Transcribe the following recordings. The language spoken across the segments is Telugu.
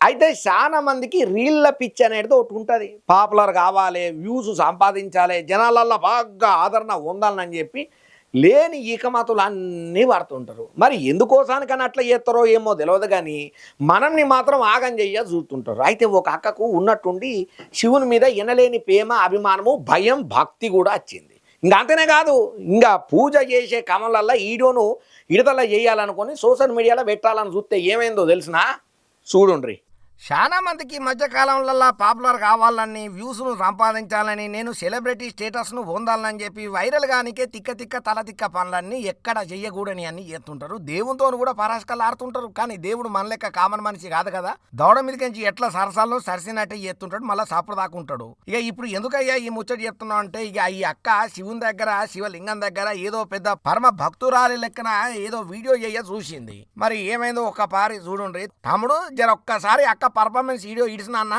అయితే చాలా మందికి రీళ్ళ పిచ్ అనేది ఒకటి ఉంటుంది. పాపులర్ కావాలి వ్యూస్ సంపాదించాలి జనాలల్లో బాగా ఆదరణ ఉండాలని చెప్పి లేని ఈకమాతులు అన్నీ వాడుతుంటారు మరి ఎందుకోసానికని అట్లా చేస్తారో ఏమో తెలియదు కానీ మనల్ని మాత్రం ఆగం చెయ్య చూస్తుంటారు. అయితే ఒక అక్కకు ఉన్నట్టుండి శివుని మీద ఎనలేని ప్రేమ అభిమానము భయం భక్తి కూడా వచ్చింది. ఇంకా అంతేనే కాదు ఇంకా పూజ చేసే కమలల్లో వీడియోను విడుదల చేయాలనుకొని సోషల్ మీడియాలో పెట్టాలని చూస్తే ఏమైందో తెలిసినా? చూడుండ్రి. చాలా మందికి మధ్య కాలంలో పాపులర్ కావాలని వ్యూస్ను సంపాదించాలని నేను సెలబ్రిటీ స్టేటస్ను పొందాలని చెప్పి వైరల్ గానికే తిక్క తిక్క తల తిక్క పనులన్నీ ఎక్కడ చెయ్యకూడని అన్ని చేస్తుంటారు. దేవునితో కూడా పరాశకాలు ఆడుతుంటారు కానీ దేవుడు మన లెక్క కామన్ మనిషి కాదు కదా. దౌడ మీదకించి ఎట్లా సరసాల్లో సరసినట్టే చేస్తుంటాడు మళ్ళీ సాపదాకుంటాడు ఇక ఇప్పుడు ఎందుకయ్యా ఈ ముచ్చట చెప్తున్నావు అంటే ఇక ఈ అక్క శివుని దగ్గర శివలింగం దగ్గర ఏదో పెద్ద పరమ భక్తురాలి లెక్కన ఏదో వీడియో చేయ చూసింది. మరి ఏమైందో ఒక్క పారి చూడండి. తమ్ముడు జర ఒక్కసారి అక్క పర్ఫార్మెన్స్ వీడియో ఇడిసిన అన్న?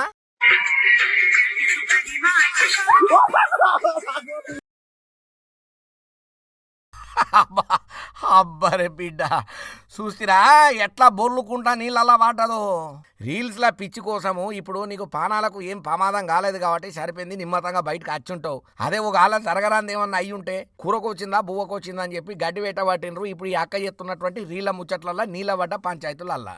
అబ్బరే బిడ్డ. చూసిరా ఎట్లా బొర్లుకుంటా నీళ్ళలా వాటదు రీల్స్లా పిచ్చి కోసము ఇప్పుడు నీకు పానాలకు ఏం ప్రమాదం కాలేదు కాబట్టి సరిపోయింది నిమ్మతంగా బయటకు వచ్చుంటావు అదే ఒక ఆల జరగరాంది ఏమన్నా అయ్యి ఉంటే కూరకు వచ్చిందా బువ్వకు వచ్చిందా అని చెప్పి గడ్డి వేట పట్టినరు ఇప్పుడు ఈ అక్క చెప్తున్నటువంటి రీళ్ళ ముచ్చట్లల్లా నీళ్ళ పడ్డ పంచాయతీలల్లా.